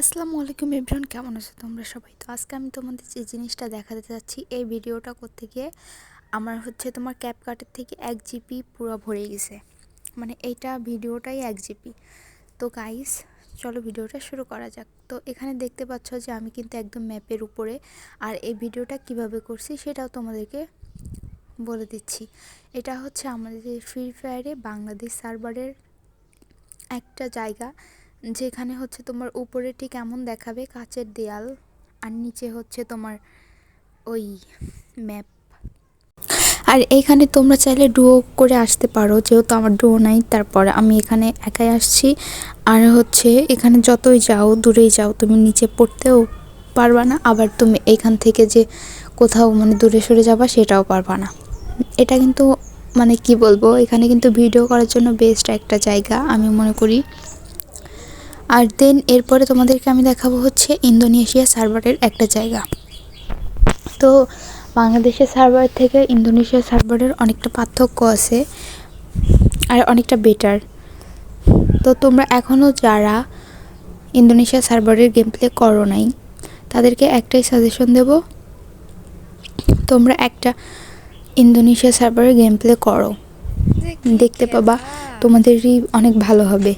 আসসালামু আলাইকুম এভরিওয়ান, কেমন আছো তোমরা সবাই? তো আজকে আমি তোমাদের যে জিনিসটা দেখাতে যাচ্ছি এই ভিডিওটা করতে গিয়ে আমার হচ্ছে তোমার ক্যাপ কাটের থেকে এক জিপি পুরো ভরে গেছে। মানে এইটা ভিডিওটাই এক জিপি। তো গাইস চলো ভিডিওটা শুরু করা যাক। তো এখানে দেখতে পাচ্ছ যে আমি কিন্তু একদম ম্যাপের উপরে, আর এই ভিডিওটা কীভাবে করছি সেটাও তোমাদেরকে বলে দিচ্ছি। এটা হচ্ছে আমাদের ফ্রি ফায়ারে বাংলাদেশ সার্ভারের একটা জায়গা। যেখানে হচ্ছে তোমার উপরে ঠিক এমন দেখাবে কাচের দেয়াল, আর নিচে হচ্ছে তোমার ওই ম্যাপ। আর এইখানে তোমরা চাইলে ডুও করে আসতে পারো, যেহেতু আমার ডুও নাই, তারপরে আমি এখানে একাই আসছি। আর হচ্ছে এখানে যতই যাও, দূরেই যাও, তুমি নিচে পড়তেও পারবা না, আবার তুমি এখান থেকে যে কোথাও মানে দূরে সরে যাবা, সেটাও পারবা না। এটা কিন্তু মানে কি বলব, এখানে কিন্তু ভিডিও করার জন্য বেস্ট একটা জায়গা, আমি মনে করি। আর দেন এরপরে তোমাদেরকে আমি দেখাবো হচ্ছে ইন্দোনেশিয়া সার্ভারের একটা জায়গা। তো বাংলাদেশের সার্ভার থেকে ইন্দোনেশিয়া সার্ভারের অনেকটা পার্থক্য আছে আর অনেকটা বেটার তো তোমরা এখনও যারা ইন্দোনেশিয়া সার্ভারের গেম প্লে করো নাই তাদেরকে একটাই সাজেশন দেব তোমরা একটা ইন্দোনেশিয়া সার্ভারের গেম প্লে করো। দেখতে পাবা তোমাদেরই অনেক ভালো হবে।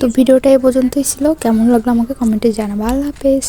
তো ভিডিওটা এ পর্যন্তই ছিল। কেমন লাগল আমাকে কমেন্টে জানাব। আল্লাহ হাফেজ।